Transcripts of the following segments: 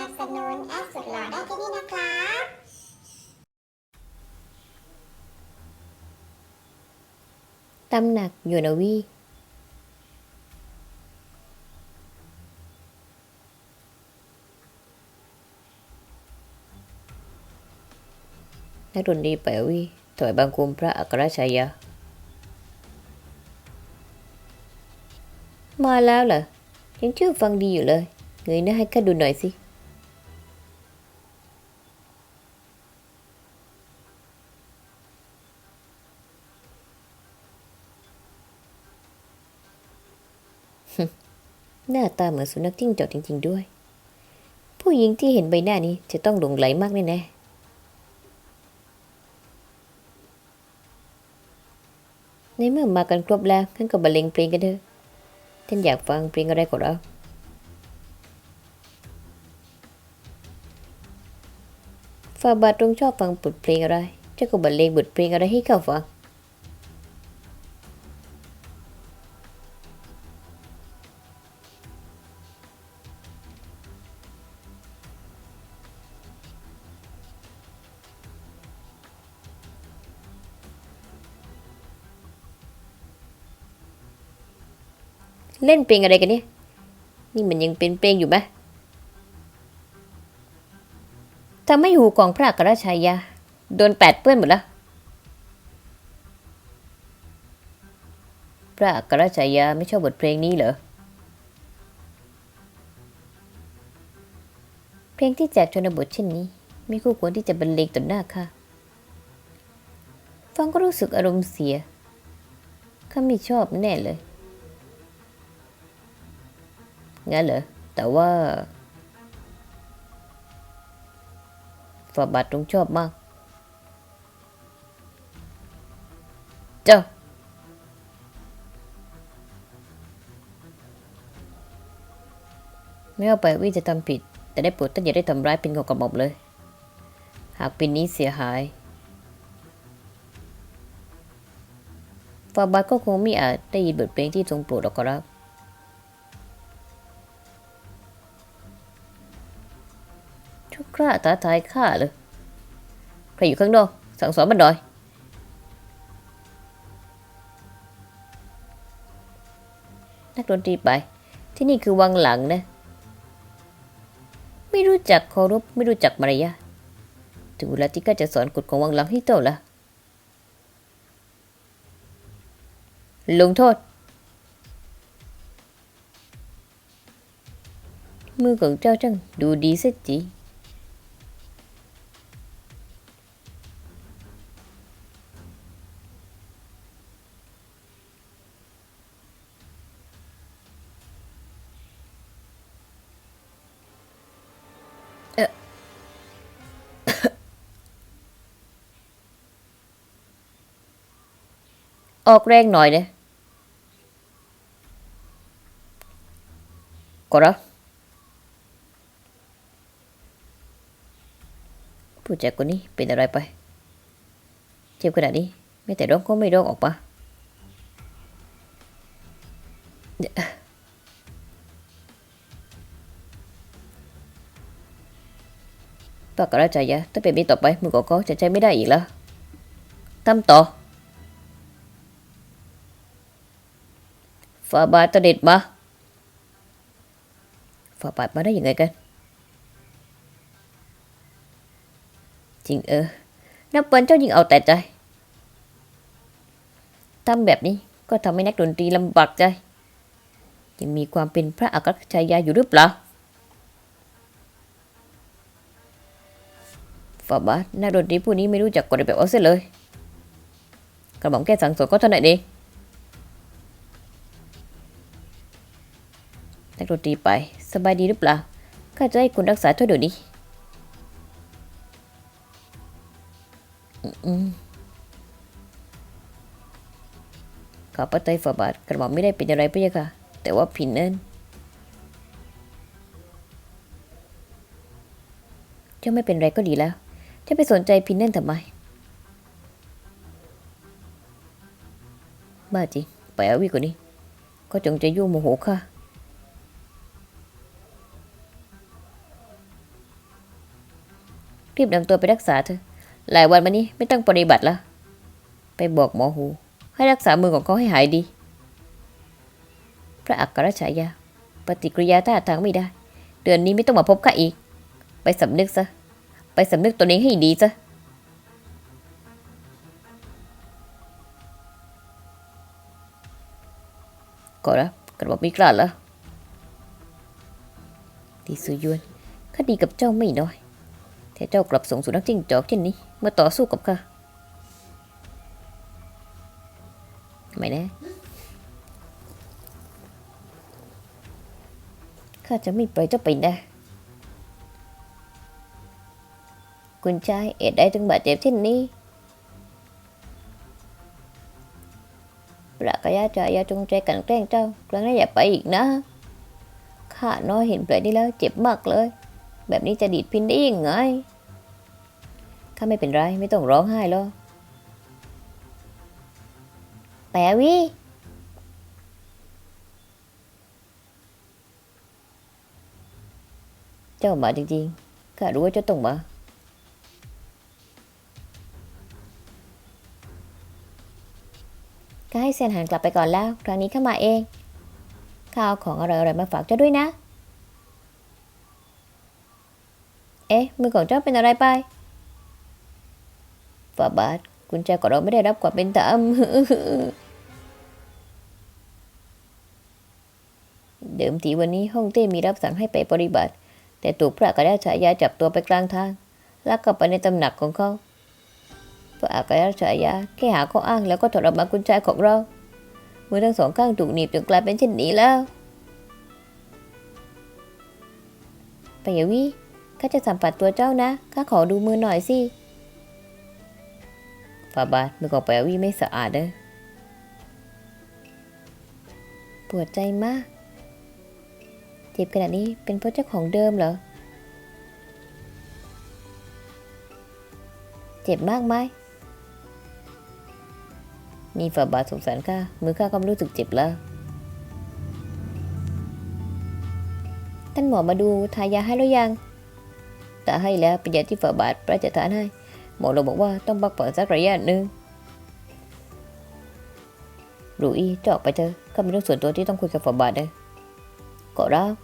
นับสนุนแอดสุดหล่อได้ที่นี่นะครับตำหนักยู่นะวีนักดนตรีไปวีถวายบังคุมพระอัครชายามาแล้วเหรอยังชื่อฟังดีอยู่เลย เงยหน้าให้ข้าดูหน่อยสิ หน้าตาเหมือนสุนัขจิ้งจอกจริง ๆ ด้วย ผู้หญิงที่เห็นใบหน้านี้จะต้องหลงไหลมากแน่ๆในเมื่อมากันครบแล้วงั้นก็บรรเลงเพลงกันเถอะท่านอยากฟังเพลงอะไรก็เราฝ่าบาทตรงชอบฟังบทเพลงอะไรเจ้าก็บรรเลงบทเพลงอะไรให้เขาฟัง เล่นเพลงอะไรกันเนี่ย นี่มันยังเป็นเพลงอยู่ไหมทำให้หูของพระอัครชายาโดนแปดเปื้อนหมดแล้วพระอัครชายาไม่ชอบบทเพลงนี้เหรอ เพลงที่แจกชนบทเช่นนี้ ไม่คู่ควรที่จะบรรเลงต่อหน้าค่ะ ฟังก็รู้สึกอารมณ์เสียข้าไม่ชอบแน่เลย งั้นเหรอ แต่ว่าฝาบาทตรงชอบมาก เจ้า ไม่ว่าไปวิจะทำผิด แต่ได้โปรดท่านอย่าได้ทำร้ายปินของกระหม่อมเลย หากปินนี้เสียหายฝาบาทก็คงไม่อาจได้ยินบทเพลงที่ทรงโปรดหรอกครับ ล้าท้าทายข้าเลยใครอยู่ข้างนอก สั่งสอนมันหน่อย นักดนตรีไป ที่นี่คือวังหลังนะ ไม่รู้จักเคารพไม่รู้จักมารยาทถึงเวลาที่ข้าจะสอนกฎของวังหลังให้เจ้าละลงโทษ มือของเจ้าจังดูดีเสียจริง ออกแรงหน่อยนะก็รับผู้จัดคนนี้เป็นอะไรไปเจ็บขนาดนี้ไม่แต่ร้องก็ไม่ร้องออกมาเดี๋ยวปากกระจายะถ้าเป็นแบบนี้ต่อไปมือของเขาจะใช้ไม่ได้อีกแล้วทำต่อ ฝาบาทเสด็จมาฝาบาทมาได้ยังไงกัน จริงเออนับวันเจ้ายิงเอาแต่ใจทำแบบนี้ก็ทำให้นักดนตรีลำบากใจยังมีความเป็นพระอัครชายาอยู่หรือเปล่าฝาบาทนักดนตรีผู้นี้ไม่รู้จักกฎระเบียบเอาเสียเลย กระหม่อมแค่สั่งสอนก็เท่านั้นเอง นักดนตรีไป สบายดีหรือเปล่าข้าจะให้คุณรักษาตัวเดี๋ยวนี้อืมขอพระไตรฝาบาทกระหม่อมไม่ได้เป็นอะไรพะยะค่ะ แต่ว่าผินเนินเจ้าไม่เป็นไรก็ดีแล้วเจะไปสนใจพินเนินทำไมบ้าจริงไปเอาวิกว่านี้ ก็จงใจยั่วโมโหข้า รีบนำตัวไปรักษาเถอะ หลายวันมานี้ไม่ต้องปฏิบัติละ ไปบอกหมอหู ให้รักษามือของเขาให้หายดี พระอัครฉายา ปฏิกิริยาท่าทางไม่ได้ เดือนนี้ไม่ต้องมาพบข้าอีก ไปสำนึกซะ ไปสำนึกตัวเองให้ดีซะก็รับกระบอกมีกล้าล้วดีสุยวนข้าดีกับเจ้าไม่น้อย แต่เจ้ากลับส่งสุนัขจิ้งจอกเช่นนี้ เมื่อต่อสู้กับข้าไม่แน่ข้าจะไม่ปล่อยเจ้าไปนะคุณชายเอ็ดได้ถึงบาดเจ็บเช่นนี้พระกายาจายาจงใจกันแกล้งเจ้า ครั้งหนี้าอย่าไปอีกนะ ข้าน้อยเห็นแผลนี้แล้วเจ็บมากเลย แบบนี้จะดีดพินได้ยังไง ข้าไม่เป็นไร ไม่ต้องร้องไห้หรอกแปวิเจ้ามาจริงๆข้ารู้ว่าเจ้าต้องมา ก็ให้เซียนหันกลับไปก่อนแล้ว ครั้งนี้ข้ามาเอง ข้าเอาของอร่อยๆมาฝากเจ้าด้วยนะ เอ๊ะ มือของเจ้าเป็นอะไรไปฝาบาทกุญแจของเราไม่ได้รับความเป็นธรรมเดิมทีวันนี้ห้องเต้มีรับสั่งให้ไปปฏิบัติ แต่ถูกพระกระดาษฉายาจับตัวไปกลางทางลากกลับไปในตำหนักของเขาพระอากาศฉายาแค่หาข้ออ้างแล้วก็ถอดออกมากุญแจของเรามือทั้งสองข้างถูกหนีบจนกลายเป็นเช่นนี้แล้วไปอย่าวิ ข้าจะสัมผัสตัวเจ้านะ ข้าขอดูมือหน่อยสิฝ่าบาทมือของไปอย่าวิไม่สะอาดเลยปวดใจมาก เจ็บขนาดนี้เป็นเพราะเจ้าของเดิมเหรอ เจ็บมากไหมมีฝ่าบาทสงสารข้า มือข้าก็ไม่รู้สึกเจ็บแล้ว ท่านหมอมาดูทายาให้หรือยัง แต่ให้แล้วเป็นยาที่ฝ่าบาทพระราชทานให้หมอเราบอกว่าต้องพักผ่อนสักระยะหนึ่งรูอีจะออกไปเถอะข้ามีเรื่องส่วนตัวที่ต้องคุยกับฝ่าบาทเลยก็รับ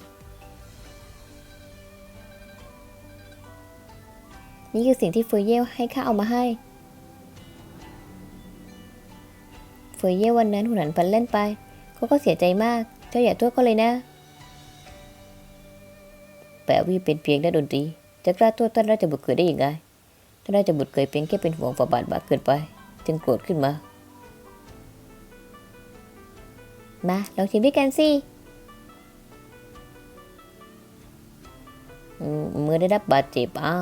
นี่คือสิ่งที่เฟยเย่ให้ข้าเอามาให้ เฟยเย่วันนั้นหุนหันพันเล่นไป เขาก็เสียใจมาก เจ้าอย่าโทษเขาเลยนะ แปะวีเป็นเพียงนักดนตรี จะกล้าโทษท่านราชบุตรเกิดได้ยังไงท่านราชบุตรเกิดเพียงแค่เป็นห่วงฝ่าบาทบาเกินไป จึงโกรธขึ้นมา มาลองชิมด้วยกันสิเมมือได้รับบาดเจ็บอะ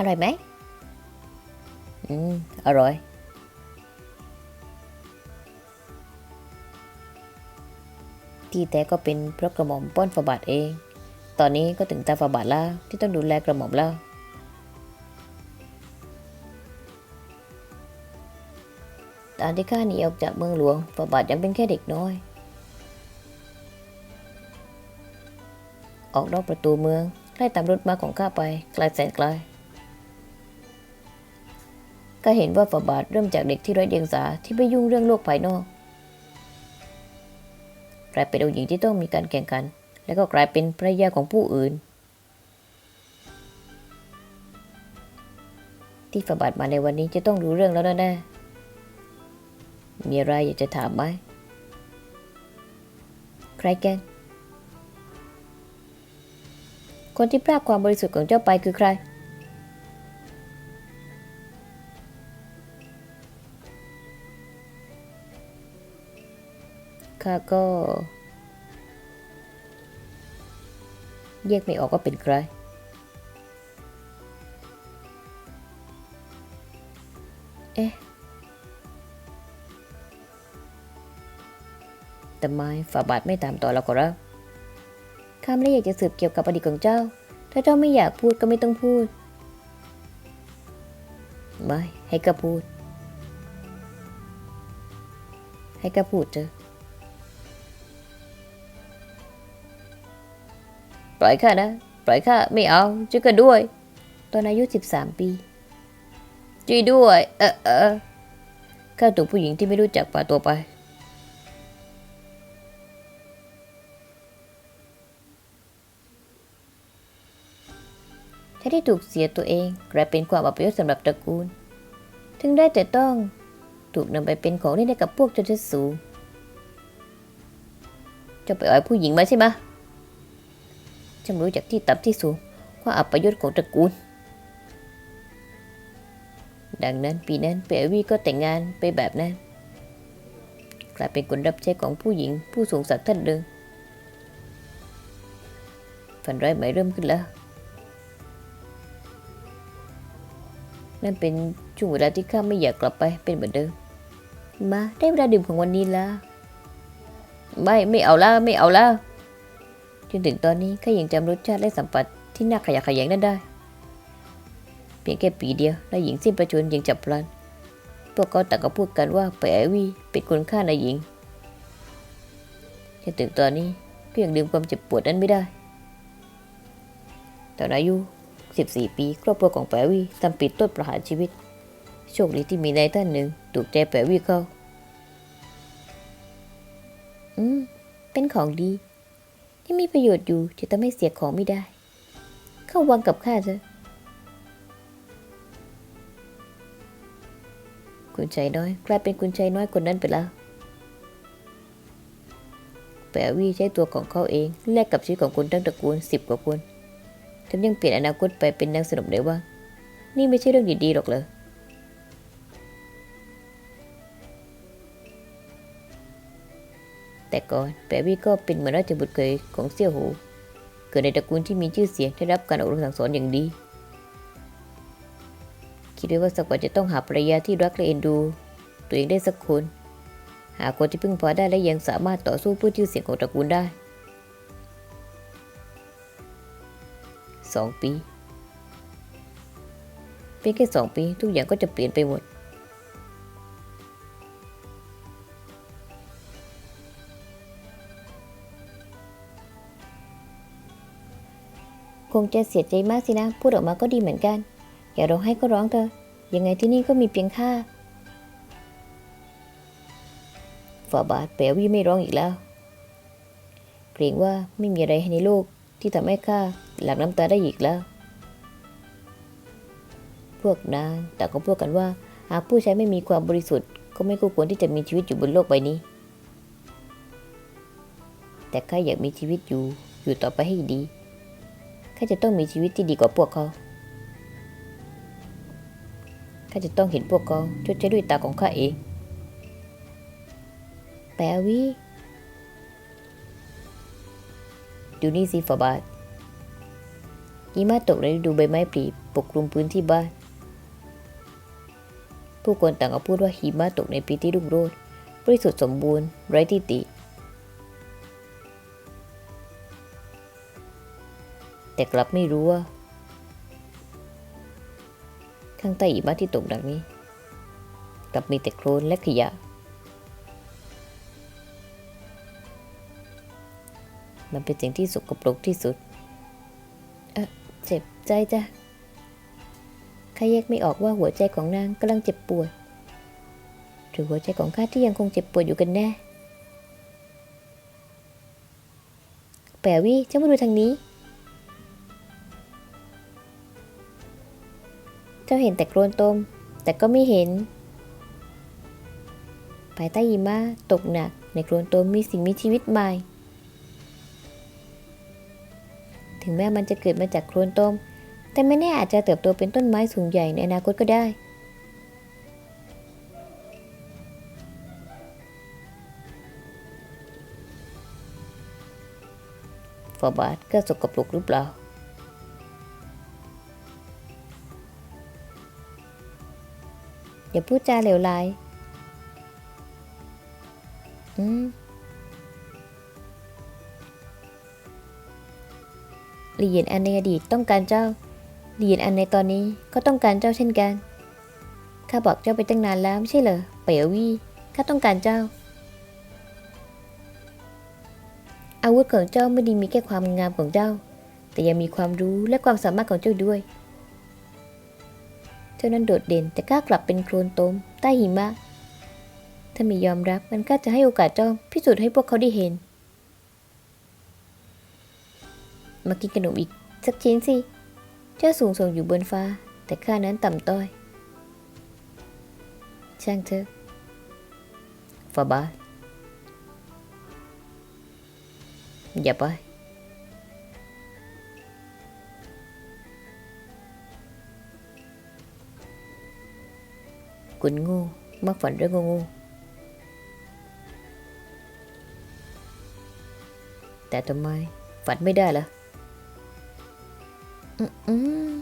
อร่อยไหมอืม อร่อย ที่แต่ก็เป็นเพราะกระหม่อมป้อนฝาบาทเอง ตอนนี้ก็ถึงตาฝาบาทแล้วที่ต้องดูแลกระหม่อมแล้วตอนที่ข้าหนีออกจากเมืองหลวงฝาบาทยังเป็นแค่เด็กน้อย ออกนอกประตูเมืองไล่ตามรถม้าของข้าไปไกลแสนไกล ก็เห็นว่าฝาบาทเริ่มจากเด็กที่ไร้เดียงสาที่ไม่ยุ่งเรื่องโลกภายนอกกลายเป็นองค์หญิงที่ต้องมีการแข่งขัน และก็กลายเป็นภรรยาของผู้อื่น ที่ฝาบาทมาในวันนี้จะต้องรู้เรื่องแล้วแน่ๆมีอะไรอยากจะถามไหมใครแกนคนที่พรากความบริสุทธิ์ของเจ้าไปคือใคร ข้าก็ แยกไม่ออกว่าเป็นใคร เอ๊ะทำไมฝ่าบาทไม่ตามต่อเราก็รับข้าไม่ได้อยากจะสืบเกี่ยวกับอดีตของเจ้า ถ้าเจ้าไม่อยากพูดก็ไม่ต้องพูด ไม่ ให้กระพูด ให้กระพูดเถอ ปล่อยข้านะ ปล่อยข้าไม่เอาช่วยกันด้วย ตอนอายุ 13 ปีช่วยด้วย เออเออข้าถูกผู้หญิงที่ไม่รู้จักป่าตัวไปถ้าได้ถูกเสียตัวเองกลายเป็นความอัปยศสำหรับตระกูล ถึงได้แต่ต้องถูกนำไปเป็นของเล่นให้กับพวกชนชั้นสูง จะไปอ่อยผู้หญิงมาใช่ไหม ฉันรู้จากที่ต่ำที่สูงว่าอัปยศของตระกูล ดังนั้นปีนั้นเปอวีก็แต่งงานไปแบบนั้น กลายเป็นคนรับใช้ของผู้หญิงผู้สูงศักดิ์ท่านหนึ่งฝันร้ายไหม่เริ่มขึ้นแล้วนั่นเป็นช่วงเวลาที่ข้าไม่อยากกลับไปเป็นเหมือนเดิม มาได้เวลาดื่มของวันนี้แล้วไม่ไม่เอาแล้วไม่เอาแล้ว จนถึงตอนนี้ข้ายังจำรสชาติและสัมผัสที่น่าขยะแขยงนั้นได้ เพียงแค่ปีเดียวนายหญิงสิ้นประชวรยังจับพลัน พวกเขาต่างก็พูดกันว่าไปไอวีเป็นคนฆ่านายหญิงจนถึงตอนนี้ก็ยังลืมความเจ็บปวดนั้นไม่ได้ตอนอายุ 14 ปีครอบครัวของแปรวีทำปิดต้นประหารชีวิต โชคดีที่มีนายท่านหนึ่งถูกใจแปรวีเข้า อืม เป็นของดี ที่มีประโยชน์อยู่จะทำให้เสียของไม่ได้ เข้าวังกับข้าเถอะคุณชายน้อยกลายเป็นคุณชายน้อยคนนั้นไปแล้วแปรวีใช้ตัวของเขาเองแลกกับชีวิตของคนทั้งตระกูลสิบกว่าคนแถมยังเปลี่ยนอนาคตไปเป็นนางสนมได้ว่า นี่ไม่ใช่เรื่องดีๆหรอกเลย แต่ก่อนแปรวี่ก็เป็นเหมือนราชบุตรเคยของเสี่ยวหู เกิดในตระกูลที่มีชื่อเสียงได้รับการอบรมสั่งสอนอย่างดี คิดไว้ว่าสักวันจะต้องหาภรรยาที่รักและเอ็นดู ตัวเองได้สักคน หาคนที่พึ่งพาได้และยังสามารถต่อสู้เพื่อชื่อเสียงของตระกูลได้สองปีเพียงแค่สองปีทุกอย่างก็จะเปลี่ยนไปหมด คงจะเสียใจมากสินะ พูดออกมาก็ดีเหมือนกัน อย่าร้องให้ก็ร้องเถอะ ยังไงที่นี่ก็มีเพียงข้าฝ่าบาทแปลวิไม่ร้องอีกแล้ว เกรงว่าไม่มีอะไรในโลกที่ทำให้ข้าหลั่งน้ำตาได้อีกแล้ว พวกนางแต่ก็พูดกันว่า หากผู้ใช้ไม่มีความบริสุทธิ์ ก็ไม่ควรที่จะมีชีวิตอยู่บนโลกใบนี้ แต่ข้าอยากมีชีวิตอยู่อยู่ต่อไปให้ดี ข้าจะต้องมีชีวิตที่ดีกว่าพวกเขา ข้าจะต้องเห็นพวกเขาชดใช้ด้วยตาของข้าเอง แปลวิดูนี่สิฝาบาทหิมะตกในฤดูใบไม้ผลิปกคลุมพื้นที่บ้าน ผู้คนต่างก็พูดว่าหิมะตกในปีที่รุ่งโรจน์บริสุทธิ์สมบูรณ์ไร้ที่ติ แต่กลับไม่รู้ว่า ข้างใต้หิมะที่ตกหนักนี้ กลับมีแต่โคลนและขยะ มันเป็นสิ่งที่สกปรกที่สุดเออเจ็บใจจ้ะข้าแยกไม่ออกว่าหัวใจของนางกำลังเจ็บปวดหรือหัวใจของข้าที่ยังคงเจ็บปวดอยู่กันแน่ แปลวิเจ้ามาดูทางนี้ จ้าเห็นแต่โคลนต้ม แต่ก็ไม่เห็น ภายใต้หิมะตกหนักในโคลนต้มมีสิ่งมีชีวิตใหม่ ถึงแม้มันจะเกิดมาจากโคลนต้ม แต่ไม่แน่อาจจะเติบโตเป็นต้นไม้สูงใหญ่ในอนาคตก็ได้ฟาบาทก็สกปรกหรือเปล่า อย่าพูดจาเหลวไหลอืมลีเยียนอันในอดีตต้องการเจ้าหลีเยียนอันในตอนนี้ก็ต้องการเจ้าเช่นกัน ข้าบอกเจ้าไปตั้งนานแล้วไม่ใช่เหรอ เป๋ยวี่ข้าต้องการเจ้า อาวุธของเจ้าไม่ไดีมีแค่ความงามของเจ้า แต่ยังมีความรู้และความสามารถของเจ้าด้วย เจ้านั้นโดดเด่นแต่กล้ากลับเป็นโคลนตมใต้หิมะ ถ้าไม่ยอมรับมันก็จะให้โอกาสเจ้าพิสูจน์ให้พวกเขาได้เห็น มากินขนมอีกสักชิ้นสิ เจ้าสูงส่งอยู่บนฟ้า แต่ข้านั้นต่ำต้อย ช่างเถอะฟาบาสอย่าไป คุณโงู มักฝันเรื่องโงูๆแต่ทำไมฝันไม่ได้ล่ะอืม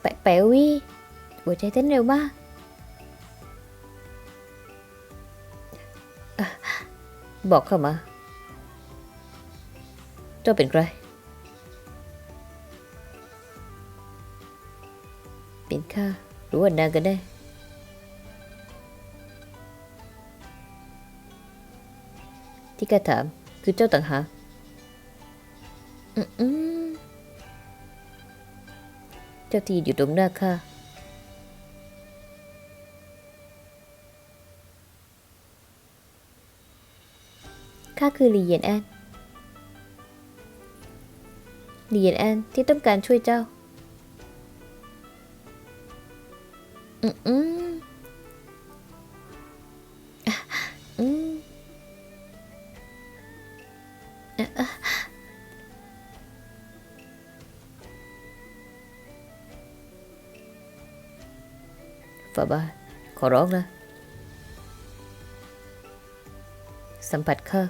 แปะแปะวิหัวใจเต้นเร็วมากบอกเข้ามาเจ้าเป็นใคร เป็นข้าหรือว่านางกันแน่ที่ข้าถามคือเจ้าต่างหากอืมเจ้าที่อยู่ตรงหน้าข้าข้าคือลีเยียนแอนลีเยียนแอนที่ต้องการช่วยเจ้า อืมอืมอะอืมอะอะฝาบาทขอร้องนะสัมผัสข้า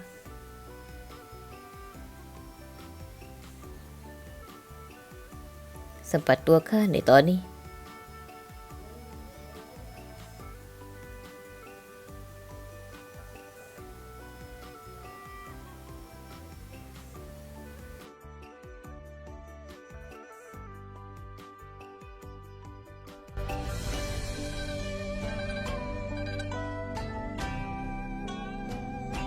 สัมผัสตัวข้าในตอนนี้